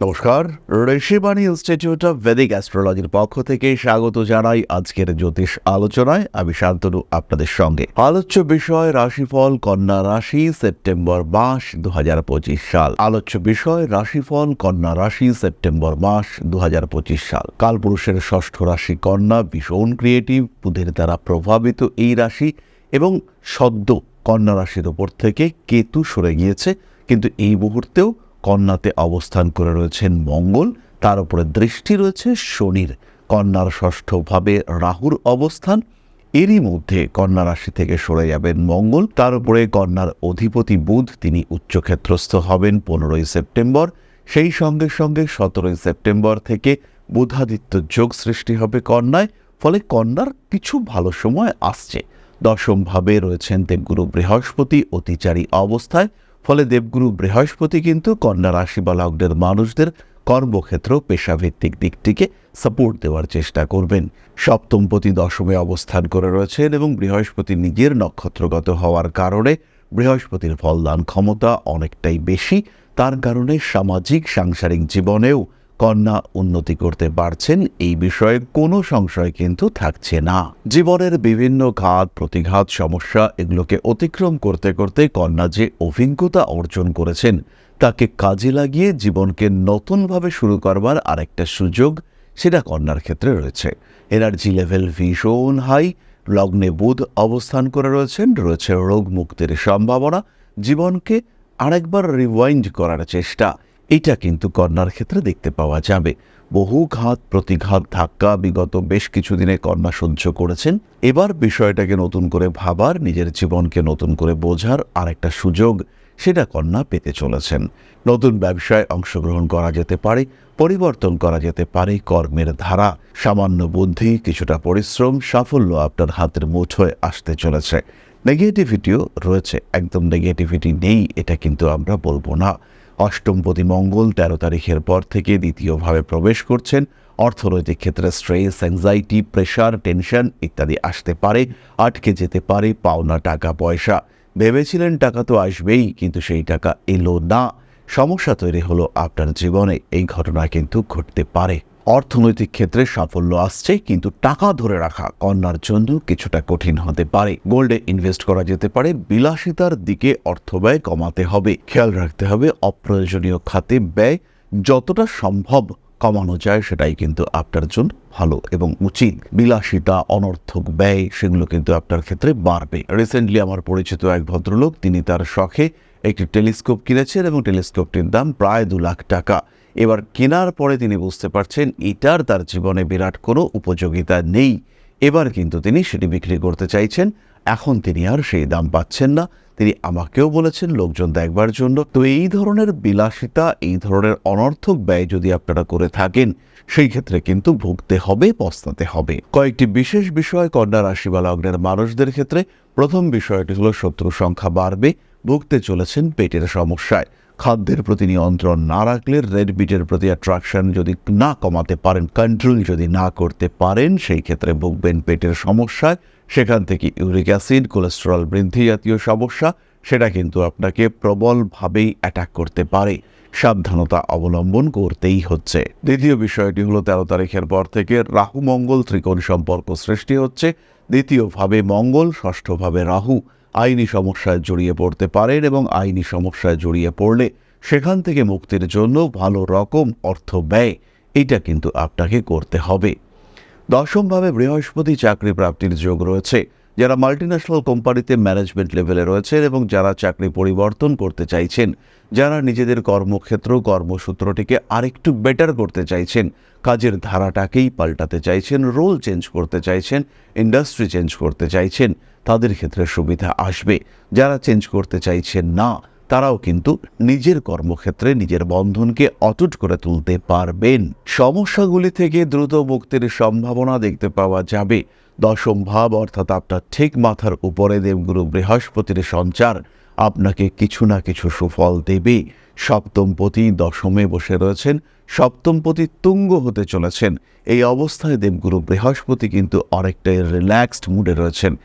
নমস্কার, Rishibani institute of Vedic অ্যাস্ট্রোলজির পক্ষ থেকে স্বাগত জানাই আজকের জ্যোতিষ আলোচনায়। আমি শান্তনু, আপনাদের সঙ্গে। আলোচ্য বিষয় রাশিফল, কন্যা রাশি, সেপ্টেম্বর মাস দু হাজার পঁচিশ সাল। আলোচ্য বিষয় রাশিফল, কন্যা রাশি, সেপ্টেম্বর মাস দু হাজার পঁচিশ সাল। কালপুরুষের ষষ্ঠ রাশি কন্যা ভীষণ ক্রিয়েটিভ বুধের দ্বারা প্রভাবিত এই রাশি এবং সদ্য কন্যা রাশির ওপর থেকে কেতু সরে গিয়েছে। কিন্তু এই মুহূর্তেও কন্যাতে অবস্থান করে রয়েছেন মঙ্গল, তার উপরে দৃষ্টি রয়েছে শনির। কন্যার ষষ্ঠভাবে রাহুর অবস্থান, এরই মধ্যে কন্যা রাশি থেকে সরে যাবেন মঙ্গল, তার উপরে কন্যার অধিপতি বুধ, তিনি উচ্চক্ষেত্রস্থ হবেন পনেরোই সেপ্টেম্বর। সেই সঙ্গে সঙ্গে সতেরোই সেপ্টেম্বর থেকে বুধাদিত্য যোগ সৃষ্টি হবে কন্যায়, ফলে কন্যার কিছু ভালো সময় আসছে। দশমভাবে রয়েছেন দেবগুরু বৃহস্পতি, অতিচারী অবস্থায় ফলে দেবগুরু বৃহস্পতি কিন্তু কন্যা রাশি বা লগ্নের মানুষদের কর্মক্ষেত্র পেশাভিত্তিক দিকটিকে সাপোর্ট দেওয়ার চেষ্টা করবেন। সপ্তমপতি দশমে অবস্থান করে রয়েছেন এবং বৃহস্পতি নিজের নক্ষত্রগত হওয়ার কারণে বৃহস্পতির ফলদান ক্ষমতা অনেকটাই বেশি। তার কারণে সামাজিক, সাংসারিক জীবনেও কন্যা উন্নতি করতে পারছেন, এই বিষয়ে কোনো সংশয় কিন্তু থাকছে না। জীবনের বিভিন্ন ঘাত, প্রতিঘাত, সমস্যা এগুলোকে অতিক্রম করতে করতে কন্যা যে অভিজ্ঞতা অর্জন করেছেন, তাকে কাজে লাগিয়ে জীবনকে নতুনভাবে শুরু করবার আরেকটা সুযোগ সেটা কন্যার ক্ষেত্রে রয়েছে। এনার্জি লেভেল ভীষণ হাই, লগ্নে বুধ অবস্থান করে রয়েছেন, রয়েছে রোগ মুক্তির সম্ভাবনা, জীবনকে আরেকবার রিওয়াইন্ড করার চেষ্টা। এটা কিন্তু কন্যার ক্ষেত্রে দেখতে পাওয়া যাবে। বহু ঘাত, প্রতিঘাত, ধাক্কা বিগত বেশ কিছুদিনে কন্যা সহ্য করেছেন। এবার বিষয়টাকে নতুন করে ভাবার, নিজের জীবনকে নতুন করে বোঝার আরেকটা সুযোগ সেটা কন্যা পেতে চলেছেন। নতুন ব্যবসায় অংশগ্রহণ করা যেতে পারে, পরিবর্তন করা যেতে পারে কর্মের ধারা। সামান্য বুদ্ধি, কিছুটা পরিশ্রম, সাফল্য আপনার হাতের মুঠোয় আসতে চলেছে। নেগেটিভিটিও রয়েছে, একদম নেগেটিভিটি নেই, এটা কিন্তু আমরা বলব না। অষ্টমপতি মঙ্গল, তেরো তারিখের পর থেকে দ্বিতীয়ভাবে প্রবেশ করছেন। অর্থনৈতিক ক্ষেত্রে স্ট্রেস অ্যাংজাইটি প্রেশার টেনশন ইত্যাদি আসতে পারে, আটকে যেতে পারে পাওনা টাকা, পয়সা। ভেবেছিলেন টাকা তো আসবেই, কিন্তু সেই টাকা এলো না। সমস্যা তৈরি হলো আপনার জীবনে, এই ঘটনা কিন্তু ঘটতে পারে। অর্থনৈতিক ক্ষেত্রে সাফল্য আসছে, কিন্তু টাকা ধরে রাখা কন্যার জন্য কিছুটা কঠিন হতে পারে। গোল্ডে ইনভেস্ট করা যেতে পারে, বিলাসিতার দিকে অর্থ ব্যয় কমাতে হবে। খেয়াল রাখতে হবে, অপ্রয়োজনীয় খাতে ব্যয় যতটা সম্ভব কমানো যায়, সেটাই কিন্তু আপনার জন্য ভালো এবং উচিত। বিলাসিতা, অনর্থক ব্যয়, সেগুলো কিন্তু আপনার ক্ষেত্রে বাড়বে। রিসেন্টলি আমার পরিচিত এক ভদ্রলোক, তিনি তার শখে একটি টেলিস্কোপ কিনেছেন এবং টেলিস্কোপটির দাম প্রায় দু লাখ টাকা। এবার কেনার পরে তিনি বুঝতে পারছেন এটার তার জীবনে বিরাট কোনো উপযোগিতা নেই। এবার কিন্তু তিনি সেটি বিক্রি করতে চাইছেন। এখন তিনি আর সেই দাম পাচ্ছেন না। তিনি আমাকেও বলেছেন লোকজন দেখবার জন্য। তো এই ধরনের বিলাসিতা, এই ধরনের অনর্থক ব্যয় যদি আপনারা করে থাকেন, সেই ক্ষেত্রে কিন্তু ভুগতে হবে, পস্তাতে হবে। কয়েকটি বিশেষ বিষয় কন্যা রাশি বা লগ্নের মানুষদের ক্ষেত্রে প্রথম বিষয়টি হলো শত্রু সংখ্যা বাড়বে, ভুগতে চলেছেন পেটের সমস্যায়। খাদ্যের প্রতি নিয়ন্ত্রণ না রাখলে রেড বিটের প্রতি অ্যাট্রাকশন যদি না কমাতে পারেন কন্ট্রোল যদি না করতে পারেন, সেই ক্ষেত্রে ভুগবেন পেটের সমস্যায়। সেখান থেকে ইউরিক অ্যাসিড কোলেস্টেরল বৃদ্ধি জাতীয় সমস্যা, সেটা কিন্তু আপনাকে প্রবলভাবেই অ্যাটাক করতে পারে। সাবধানতা অবলম্বন করতেই হচ্ছে। দ্বিতীয় বিষয়টি হলো তেরো তারিখের পর থেকে রাহু মঙ্গল ত্রিকোণ সম্পর্ক সৃষ্টি হচ্ছে। দ্বিতীয়ভাবে মঙ্গল, ষষ্ঠভাবে রাহু। আইনি সমস্যায় জড়িয়ে পড়তে পারেন এবং আইনি সমস্যায় জড়িয়ে পড়লে সেখান থেকে মুক্তির জন্য ভালো রকম অর্থ ব্যয়, এটা কিন্তু আপনাকে করতে হবে। দশমভাবে বৃহস্পতি চাকরি প্রাপ্তির যোগ রয়েছে। যারা মাল্টিন্যাশনাল কোম্পানিতে ম্যানেজমেন্ট লেভেলে রয়েছেন এবং যারা চাকরি পরিবর্তন করতে চাইছেন, যারা নিজেদের কর্মক্ষেত্র, কর্মসূত্রটিকে আরেকটু বেটার করতে চাইছেন, কাজের ধারাটাকেই পাল্টাতে চাইছেন রোল চেঞ্জ করতে চাইছেন ইন্ডাস্ট্রি চেঞ্জ করতে চাইছেন, তাদের ক্ষেত্রে সুবিধা আসবে। যারা চেঞ্জ করতে চাইছেন না, তারাও কিন্তু নিজের কর্মক্ষেত্রে নিজের বন্ধনকে অটুট করে তুলতে পারবেন। সমস্যাগুলি থেকে দ্রুত মুক্তির সম্ভাবনা দেখতে পাওয়া যাবে। দশম ভাব, অর্থাৎ আপনার ঠিক মাথার উপরে দেবগুরু বৃহস্পতির সঞ্চার আপনাকে কিছু না কিছু সুফল দেবে। সপ্তমপতি দশমে বসে রয়েছেন, সপ্তমপতি তুঙ্গ হতে চলেছেন। এই অবস্থায় দেবগুরু বৃহস্পতি কিন্তু অনেকটাই রিল্যাক্সড মুডে রয়েছেন।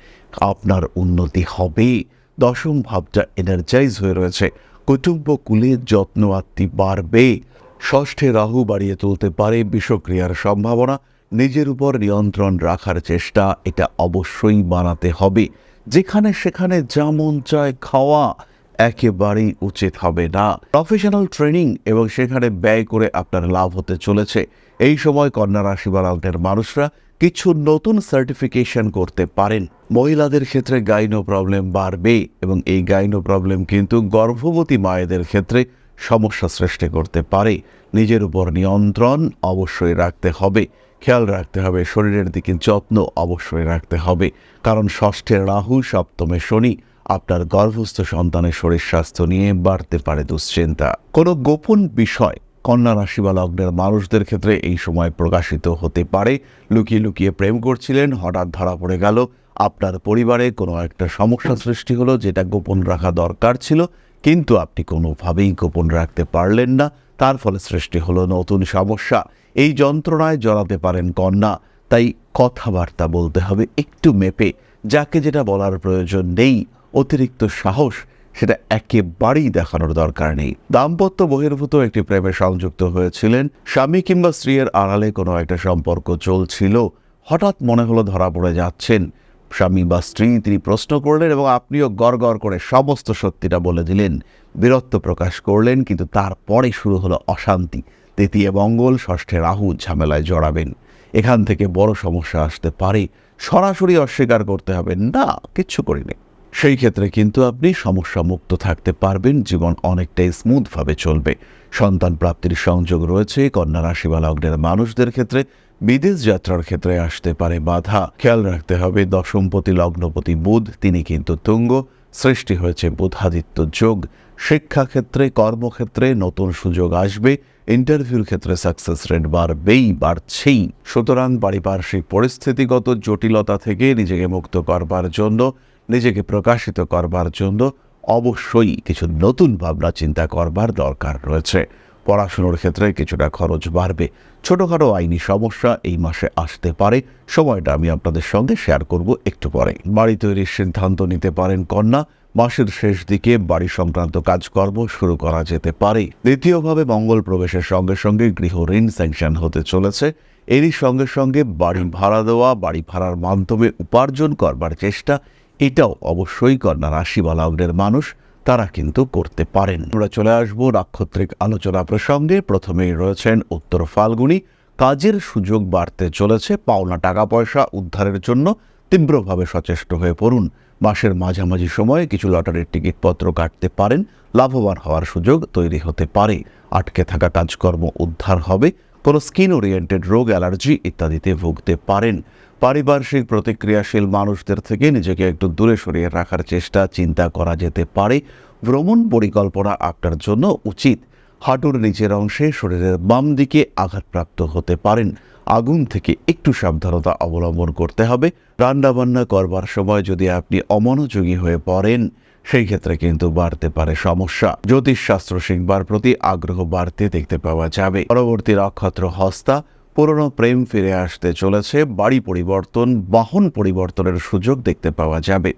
আপনার উন্নতি হবে। দশম ভাবটা এনার্জাইজ হয়ে রয়েছে। কুটুম্ব কুলে যত্ন আত্মি বাড়বে। ষষ্ঠে রাহু বাড়িয়ে তুলতে পারে বিষক্রিয়ার সম্ভাবনা। নিজের উপর নিয়ন্ত্রণ রাখার চেষ্টা এটা অবশ্যই বানাতে হবে। যেখানে সেখানে যেমন চায় খাওয়া একেবারেই উচিত হবে না। প্রফেশনাল ট্রেনিং এবং সেখানে ব্যয় করে আপনার লাভ হতে চলেছে। এই সময় কন্যা রাশি বা মানুষরা কিছু নতুন সার্টিফিকেশন করতে পারেন। মহিলাদের ক্ষেত্রে গাইনো প্রবলেম বাড়বে এবং এই গাইনো প্রবলেম কিন্তু গর্ভবতী মায়েদের ক্ষেত্রে সমস্যা সৃষ্টি করতে পারে। নিজের উপর নিয়ন্ত্রণ অবশ্যই রাখতে হবে। খেয়াল রাখতে হবে, শরীরের দিকে যত্ন অবশ্যই রাখতে হবে। কারণ ষষ্ঠে রাহু, সপ্তমে শনি, আপনার গর্ভস্থ সন্তানের শরীর স্বাস্থ্য নিয়ে বাড়তে পারে দুশ্চিন্তা। কোনো গোপন বিষয় কন্যা রাশি বা লগ্নের মানুষদের ক্ষেত্রে এই সময় প্রকাশিত হতে পারে। লুকিয়ে লুকিয়ে প্রেম করছিলেন, হঠাৎ ধরা পড়ে গেল। আপনার পরিবারে কোনো একটা সমস্যা সৃষ্টি হলো যেটা গোপন রাখা দরকার ছিল, কিন্তু আপনি কোনোভাবেই গোপন রাখতে পারলেন না। তার ফলে সৃষ্টি হলো নতুন সমস্যা। এই যন্ত্রণায় জড়াতে পারেন কন্যা। তাই কথাবার্তা বলতে হবে একটু মেপে। যাকে যেটা বলার প্রয়োজন নেই, অতিরিক্ত সাহস, সেটা একেবারেই দেখানোর দরকার নেই। দাম্পত্য বহির্ভূত একটি প্রেমে সংযুক্ত হয়েছিলেন। স্বামী কিংবা স্ত্রীর আড়ালে কোনো একটা সম্পর্ক চলছিল। হঠাৎ মনে হলো ধরা পড়ে যাচ্ছেন। স্বামী বা স্ত্রী তিনি প্রশ্ন করলেন এবং আপনিও গড় করে সমস্ত সত্যিটা বলে দিলেন। বীরত্ব প্রকাশ করলেন, কিন্তু তারপরে শুরু হলো অশান্তি। তৃতীয় মঙ্গল, ষষ্ঠে রাহু ঝামেলায় জড়াবেন। এখান থেকে বড় সমস্যা আসতে পারে। সরাসরি অস্বীকার করতে হবে। না, কিচ্ছু করিনি। সেই ক্ষেত্রে কিন্তু আপনি সমস্যা মুক্ত থাকতে পারবেন। জীবন অনেকটাই স্মুথভাবে চলবে। সন্তান প্রাপ্তির সংযোগ রয়েছে। কন্যা রাশি বা লগ্নের মানুষদের ক্ষেত্রে বিদেশ যাত্রার ক্ষেত্রে আসতে পারে বাধা। খেয়াল রাখতে হবে, দশমপতি, লগ্নপতি বুধ, তিনি কিন্তু তুঙ্গ। সৃষ্টি হয়েছে বুধাদিত্য যোগ। শিক্ষাক্ষেত্রে, কর্মক্ষেত্রে নতুন সুযোগ আসবে। ইন্টারভিউর ক্ষেত্রে সাকসেস রেট বাড়বেই, বাড়ছেই। সুতরাং পারিপার্শ্বিক পরিস্থিতিগত জটিলতা থেকে নিজেকে মুক্ত করবার জন্য, নিজেকে প্রকাশিত করবার জন্য অবশ্যই কিছু নতুন ভাবনা চিন্তা করবার দরকার রয়েছে। পড়াশুনোর ক্ষেত্রে কিছুটা খরচ বাড়বে। ছোটোখাটো আইনি সমস্যা এই মাসে আসতে পারে। সময়টা আমি আপনাদের সঙ্গে শেয়ার করব একটু পরে। বাড়ি তৈরির সিদ্ধান্ত নিতে পারেন কন্যা। মাসের শেষ দিকে বাড়ি সংক্রান্ত কাজকর্ম শুরু করা যেতে পারে। দ্বিতীয়ভাবে মঙ্গল প্রবেশের সঙ্গে সঙ্গে গৃহ ঋণ স্যাংশন হতে চলেছে। এরই সঙ্গে সঙ্গে বাড়ি ভাড়া দেওয়া, বাড়ি ভাড়ার মাধ্যমে উপার্জন করবার চেষ্টা, এটাও অবশ্যই কন্যা রাশি বা মানুষ, তারা কিন্তু করতে পারেন। আমরা চলে আসব নাক্ষত্রিক আলোচনা প্রসঙ্গে। প্রথমেই রয়েছেন উত্তর ফাল্গুনি। কাজের সুযোগ বাড়তে চলেছে। পাওনা টাকা পয়সা উদ্ধারের জন্য তীব্রভাবে সচেষ্ট হয়ে পড়ুন। মাসের মাঝামাঝি সময়ে কিছু লটারির টিকিটপত্র কাটতে পারেন, লাভবান হওয়ার সুযোগ তৈরি হতে পারে। আটকে থাকা কাজকর্ম উদ্ধার হবে, কোনো স্কিন ওরিয়েন্টেড রোগ, অ্যালার্জি ইত্যাদিতে ভুগতে পারেন। পারিপার্শ্বিক প্রতিক্রিয়াশীল মানুষদের থেকে নিজেকে একটু দূরে সরিয়ে রাখার চেষ্টা চিন্তা করা যেতে পারে। ভ্রমণ পরিকল্পনা আপনার জন্য উচিত। হাঁটুর নিচের অংশে শরীরের বাম দিকে আঘাতপ্রাপ্ত হতে পারেন। আগুন থেকে একটু সাবধানতা অবলম্বন করতে হবে। রান্নাবান্না করবার সময় যদি আপনি অমনোযোগী হয়ে পড়েন, সেই ক্ষেত্রে কিন্তু বাড়তে পারে সমস্যা। জ্যোতিষশাস্ত্র শিখবার প্রতি আগ্রহ বাড়তে দেখতে পাওয়া যাবে। পরবর্তী নক্ষত্র হস্তা, পুরনো প্রেম ফিরে আসতে চলেছে। বাড়ি পরিবর্তন, বাহন পরিবর্তনের সুযোগ দেখতে পাওয়া যাবে।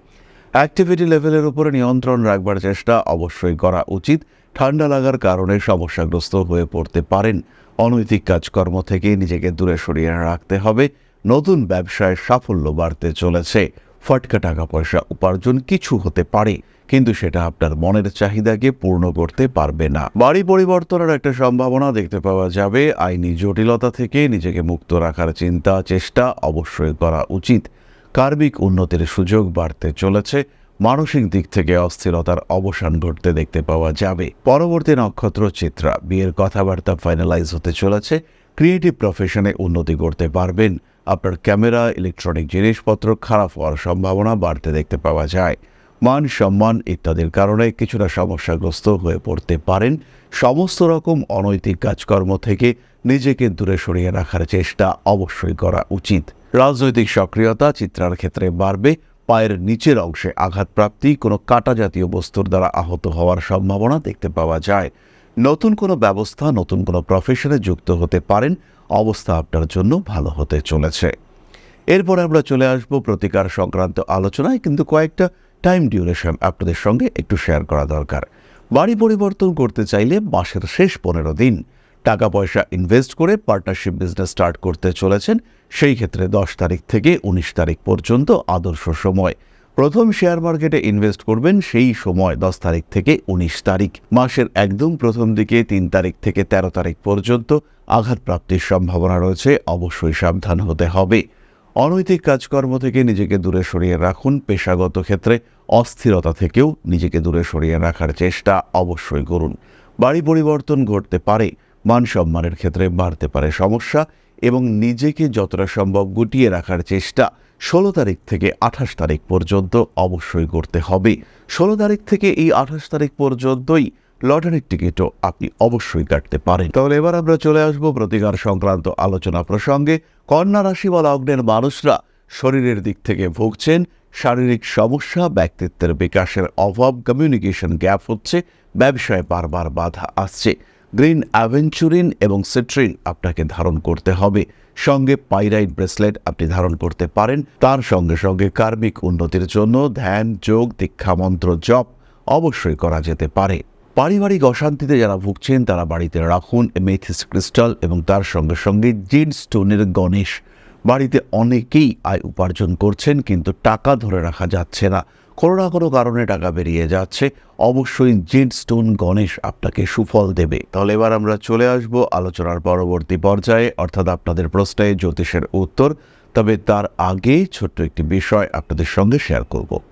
অ্যাক্টিভিটি লেভেলের উপরে নিয়ন্ত্রণ রাখবার চেষ্টা অবশ্যই করা উচিত। ঠান্ডা লাগার কারণে সমস্যাগ্রস্ত হয়ে পড়তে পারেন। অনৈতিক কাজকর্ম থেকে নিজেকে দূরে সরিয়ে রাখতে হবে। নতুন ব্যবসায় সাফল্য বাড়তে চলেছে। ফটকা টাকা পয়সা উপার্জন কিছু হতে পারে, কিন্তু সেটা আপনার মনের চাহিদাকে পূর্ণ করতে পারবে না। বাড়ি পরিবর্তনের একটা সম্ভাবনা দেখতে পাওয়া যাবে। আইনি জটিলতা থেকে নিজেকে মুক্ত রাখার চিন্তা, চেষ্টা অবশ্যই করা উচিত। কার্মিক উন্নতির সুযোগ বাড়তে চলেছে। মানসিক দিক থেকে অস্থিরতার অবসান ঘটতে দেখতে পাওয়া যাবে। পরবর্তী নক্ষত্র চিত্রা, বিয়ের কথাবার্তা ফাইনালাইজ হতে চলেছে। ক্রিয়েটিভ প্রফেশনে উন্নতি করতে পারবেন। আপনার ক্যামেরা ইলেকট্রনিক জিনিসপত্র খারাপ হওয়ার সম্ভাবনা বাড়তে দেখতে পাওয়া যায়। মান সম্মান ইত্যাদির কারণে কিছুটা সমস্যাগ্রস্ত হয়ে পড়তে পারেন। সমস্ত রকম অনৈতিক কাজকর্ম থেকে নিজেকে দূরে সরিয়ে রাখার চেষ্টা অবশ্যই করা উচিত। রাজনৈতিক সক্রিয়তা চিত্রার ক্ষেত্রে বাড়বে, পায়ের নিচের অংশে আঘাতপ্রাপ্তি, কোনো কাটা জাতীয় বস্তুর দ্বারা আহত হওয়ার সম্ভাবনা দেখতে পাওয়া যায়। নতুন কোনো ব্যবস্থা, নতুন কোনো প্রফেশনে যুক্ত হতে পারেন, অবস্থা আপনার জন্য ভালো হতে চলেছে। এরপর আমরা চলে আসব প্রতিকার সংক্রান্ত আলোচনায়, কিন্তু কয়েকটা টাইম ডিউরেশন আপনাদের সঙ্গে একটু শেয়ার করা দরকার। বাড়ি পরিবর্তন করতে চাইলে মাসের শেষ পনেরো দিন টাকা পয়সা ইনভেস্ট করে পার্টনারশিপ বিজনেস স্টার্ট করতে চলেছেন সেই ক্ষেত্রে দশ তারিখ থেকে উনিশ তারিখ পর্যন্ত আদর্শ সময়। প্রথম শেয়ার মার্কেটে ইনভেস্ট করবেন সেই সময় দশ তারিখ থেকে উনিশ তারিখ। মাসের একদম প্রথম দিকে তিন তারিখ থেকে ১৩ তারিখ পর্যন্ত আঘাত প্রাপ্তির সম্ভাবনা রয়েছে, অবশ্যই সাবধান হতে হবে। অনৈতিক কাজকর্ম থেকে নিজেকে দূরে সরিয়ে রাখুন, পেশাগত ক্ষেত্রে অস্থিরতা থেকেও নিজেকে দূরে সরিয়ে রাখার চেষ্টা অবশ্যই করুন। বাড়ি পরিবর্তন ঘটতে পারে, মান সম্মানের ক্ষেত্রে বাড়তে পারে সমস্যা এবং নিজেকে যতটা সম্ভব গুটিয়ে রাখার চেষ্টা। ষোলো তারিখ থেকে আঠাশ তারিখ পর্যন্ত অবশ্যই করতে হবে। ষোলো তারিখ থেকে এই আঠাশ তারিখ পর্যন্তই লটারির টিকিটও আপনি অবশ্যই কাটতে পারেন। তাহলে এবার আমরা চলে আসব প্রতিকার সংক্রান্ত আলোচনা প্রসঙ্গে। কন্যা রাশি বা লগ্নের মানুষরা শরীরের দিক থেকে ভুগছেন, শারীরিক সমস্যা, ব্যক্তিত্বের বিকাশের অভাব কমিউনিকেশন গ্যাপ হচ্ছে, ব্যবসায় বারবার বাধা আসছে। গ্রিন অ্যাভেঞ্চুরিন এবং সিট্রিন আপনাকে ধারণ করতে হবে। সঙ্গে পাইরাইট ব্রেসলেট আপনি ধারণ করতে পারেন। তার সঙ্গে সঙ্গে কার্মিক উন্নতির জন্য ধ্যান, যোগ দীক্ষামন্ত্র জপ অবশ্যই করা যেতে পারে। পারিবারিক অশান্তিতে যারা ভুগছেন, তারা বাড়িতে রাখুন মেথিস ক্রিস্টাল এবং তার সঙ্গে সঙ্গে জিড স্টোনের গণেশ। বাড়িতে অনেকেই আয় উপার্জন করছেন, কিন্তু টাকা ধরে রাখা যাচ্ছে না। কোনো না কোনো কারণে টাকা বেরিয়ে যাচ্ছে। অবশ্যই জেড স্টোন গণেশ আপনাকে সুফল দেবে। তাহলে এবার আমরা চলে আসব আলোচনার পরবর্তী পর্যায়ে। অর্থাৎ আপনাদের প্রশ্নে জ্যোতিষের উত্তর। তবে তার আগে ছোট্ট একটি বিষয় আপনাদের সঙ্গে শেয়ার করব।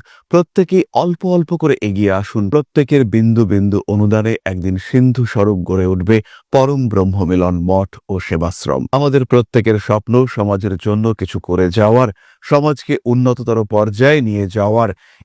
প্রত্যেকেই অল্প অল্প করে এগিয়ে আসুন। প্রত্যেকের বিন্দু বিন্দু অনুদানে একদিন সিন্ধু স্বরূপ গড়ে উঠবে পরম ব্রহ্মমিলন মঠ ও সেবাশ্রম। আমাদের প্রত্যেকের স্বপ্ন সমাজের জন্য কিছু করে যাওয়ার, সমাজকে উন্নততর পর্যায়ে নিয়ে যাওয়ার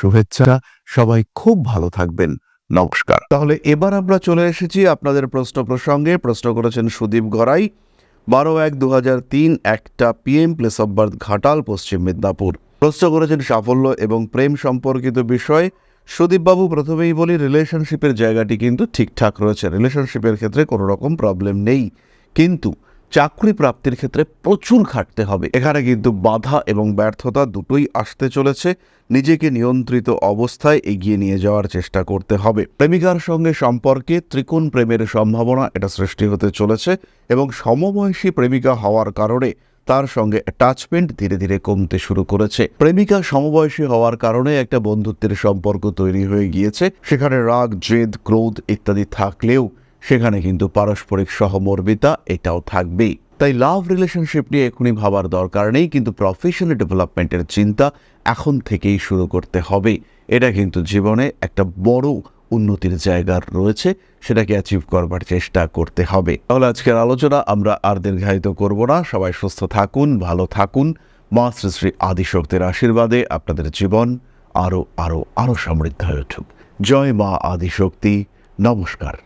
শুভেচ্ছা, সবাই খুব ভালো থাকবেন। নমস্কার। তাহলে এবার আমরা চলে এসেছি আপনাদের প্রশ্ন প্রসঙ্গে। প্রশ্ন করেছেন সুদীপ গড়াই। বারো এক দু তিন, একটা PM place of birth Ghatal, Paschim Medinipur. প্রশ্ন করেছেন সাফল্য এবং প্রেম সম্পর্কিত বিষয়। সুদীপবাবু প্রথমেই বলি রিলেশনশিপের জায়গাটি কিন্তু ঠিকঠাক রয়েছে। রিলেশনশিপের ক্ষেত্রে কোনো রকম প্রবলেম নেই। কিন্তু চাকরি প্রাপ্তির ক্ষেত্রে প্রচুর খাটতে হবে। এখানে কিন্তু বাধা এবং ব্যর্থতা দুটোই আসতে চলেছে। নিজেকে নিয়ন্ত্রিত অবস্থায় এগিয়ে নিয়ে যাওয়ার চেষ্টা করতে হবে। প্রেমিকার সঙ্গে সম্পর্কে ত্রিকোণ প্রেমের সম্ভাবনা এটা সৃষ্টি হতে চলেছে এবং সমবয়সী প্রেমিকা হওয়ার কারণে তার সঙ্গে অ্যাটাচমেন্ট ধীরে ধীরে কমতে শুরু করেছে। প্রেমিকা সমবয়সী হওয়ার কারণে একটা বন্ধুত্বের সম্পর্ক তৈরি হয়ে গিয়েছে। সেখানে রাগ, জেদ, ক্রোধ ইত্যাদি থাকলেও সেখানে কিন্তু পারস্পরিক সহমর্মিতা এটাও থাকবেই। তাই লাভ রিলেশনশিপ নিয়ে এখনই ভাবার দরকার নেই, কিন্তু প্রফেশনাল ডেভেলপমেন্টের চিন্তা এখন থেকেই শুরু করতে হবে। এটা কিন্তু জীবনে একটা বড় উন্নতির জায়গা রয়েছে, সেটাকে অ্যাচিভ করবার চেষ্টা করতে হবে। তাহলে আজকের আলোচনা আমরা আর দীর্ঘায়িত করব না। সবাই সুস্থ থাকুন, ভালো থাকুন। মা শ্রী শ্রী আদিশক্তির আশীর্বাদে আপনাদের জীবন আরও আরও আরও সমৃদ্ধ হয়ে উঠুক। জয় মা আদিশক্তি। নমস্কার।